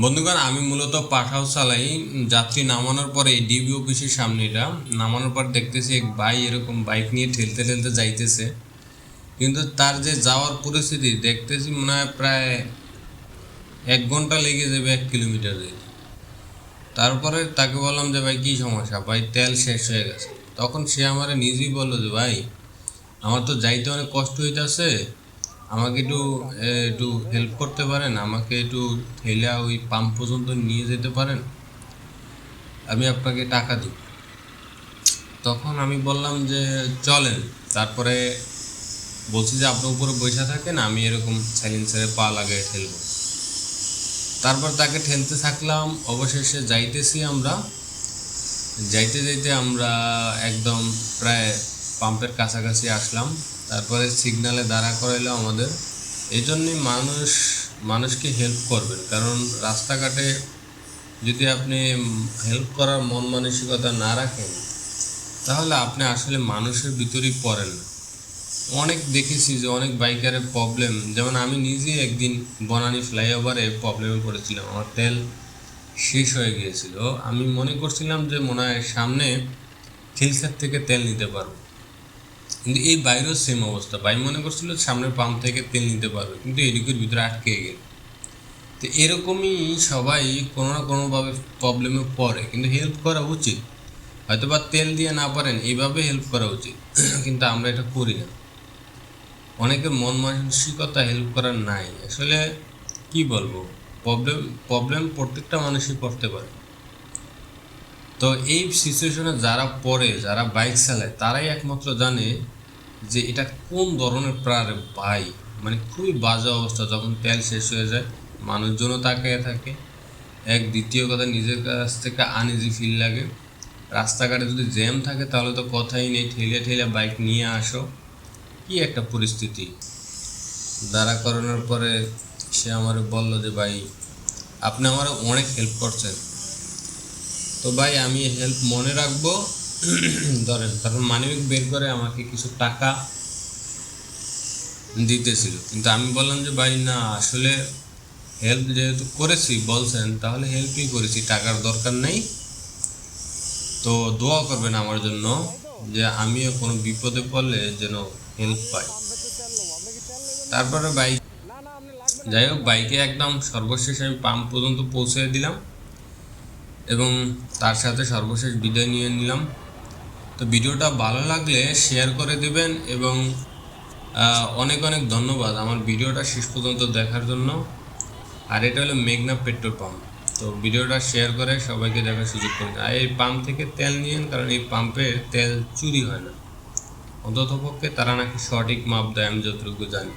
বন্ধুগণ, আমি মূলত পাঠাও চালাই। যাত্রী নামানোর পরে ডিবি অফিসের সামনে এটা। নামানোর পর দেখতেছি এক ভাই এরকম বাইক নিয়ে ঠেলতে ঠেলতে যাইতেছে। কিন্তু তার যে যাওয়ার পরিস্থিতি দেখতেছি মনে হয় প্রায় এক ঘণ্টা লেগে যাবে এক কিলোমিটার তারপরে তাকে বললাম যে, ভাই, কী সমস্যা? ভাই, তেল শেষ হয়ে গেছে। তখন সে আমার নিজেই বলল যে, ভাই, আমার তো যাইতে অনেক কষ্ট হইতেছে। আমাকে একটু একটু হেল্প করতে পারেন? আমাকে একটু ঠেলা ওই পাম্প পর্যন্ত নিয়ে যেতে পারেন? আমি আপনাকে টাকা দিই। তখন আমি বললাম যে, চলেন। তারপরে বলছি যে, আপনার উপরে বসে থাকেন, আমি এরকম সাইলেন্সারে পা লাগিয়ে ঠেলবো। তারপর তাকে ঠেলতে থাকলাম। অবশেষে যাইতেছি আমরা। যাইতে যাইতে আমরা একদম প্রায় পাম্পের কাছাকাছি আসলাম। তারপরে সিগনালে দাঁড়া করাইলো আমাদের। এই জন্যই মানুষ, মানুষকে হেল্প করবেন। কারণ রাস্তাঘাটে যদি আপনি হেল্প করার মন মানসিকতা না রাখেন, তাহলে আপনি আসলে মানুষের ভিতরেই পড়েন। না অনেক দেখেছি যে অনেক বাইকারের প্রবলেম যেমন আমি নিজেই একদিন বনানী ফ্লাইওভারে প্রবলেমে পড়েছিলাম। আমার তেল শেষ হয়ে গিয়েছিল। আমি মনে করছিলাম যে মনে হয় সামনে খিলখাত থেকে তেল নিতে পারব। কিন্তু এই বাইরেও সেম অবস্থা। ভাই মনে করছিল সামনের পাম্প থেকে তেল নিতে পারবে, কিন্তু এদিকের ভিতরে আটকে গেল। তো এরকমই সবাই কোনো না কোনোভাবে প্রবলেমে পড়ে, কিন্তু হেল্প করা উচিত। হয়তো বা তেল দিয়ে না পারেন, এইভাবে হেল্প করা উচিত। কিন্তু আমরা এটা করি না। অনেকের মন মানসিকতা হেল্প করার নাই। আসলে কি বলব? প্রবলেম প্রবলেম প্রত্যেকটা মানুষই পড়তে পারে। তো এই সিচুয়েশনে যারা পড়ে, যারা বাইক চালায়, তারাই একমাত্র জানে যে এটা কোন ধরনের প্রায় ভাই? মানে খুবই বাজে অবস্থা, যখন তেল শেষ হয়ে যায়, মানুষজনও তাকিয়ে থাকে। এক দ্বিতীয় কথা, নিজের কাছ থেকে আনইজি ফিল লাগে। রাস্তাঘাটে যদি জ্যাম থাকে, তাহলে তো কথাই নেই। ঠেলে ঠেলে বাইক নিয়ে আসো। কি একটা পরিস্থিতি। দাঁড়া করানোর পরে সে আমার বলল যে, ভাই, আপনি আমার অনেক হেল্প করছেন। তো ভাই, আমি হেল্প মনে রাখব ধরেন তখন মানিব্যাগ বের করে আমাকে কিছু টাকা দিতেছিল। কিন্তু আমি বললাম যে, ভাই, না, আসলে হেল্প যেহেতু করেছি, বলছেন, তাহলে হেল্পই করেছি, টাকার দরকার নেই। তো দোয়া করবেন আমার জন্য যে, আমিও কোনো বিপদে পড়লে যেন হেল্প পাই। তারপরে বাইক যাই হোক বাইকে একদম সর্বশেষ আমি পাম্প পর্যন্ত পৌঁছে দিলাম এবং তার সাথে সর্বশেষ বিদায় নিয়ে নিলাম। তো ভিডিওটা ভালো লাগলে শেয়ার করে দেবেন এবং অনেক অনেক ধন্যবাদ আমার ভিডিওটা শেষ পর্যন্ত দেখার জন্য। আর এটা হলো মেঘনা পেট্রোল পাম্প। তো ভিডিওটা শেয়ার করে সবাইকে দেখার সুযোগ করে। আর এই পাম্প থেকে তেল নিয়েন, কারণ এই পাম্পে তেল চুরি হয় না। অন্ততপক্ষে তারা নাকি সঠিক মাপ দেয়, আমি যতটুকু জানি।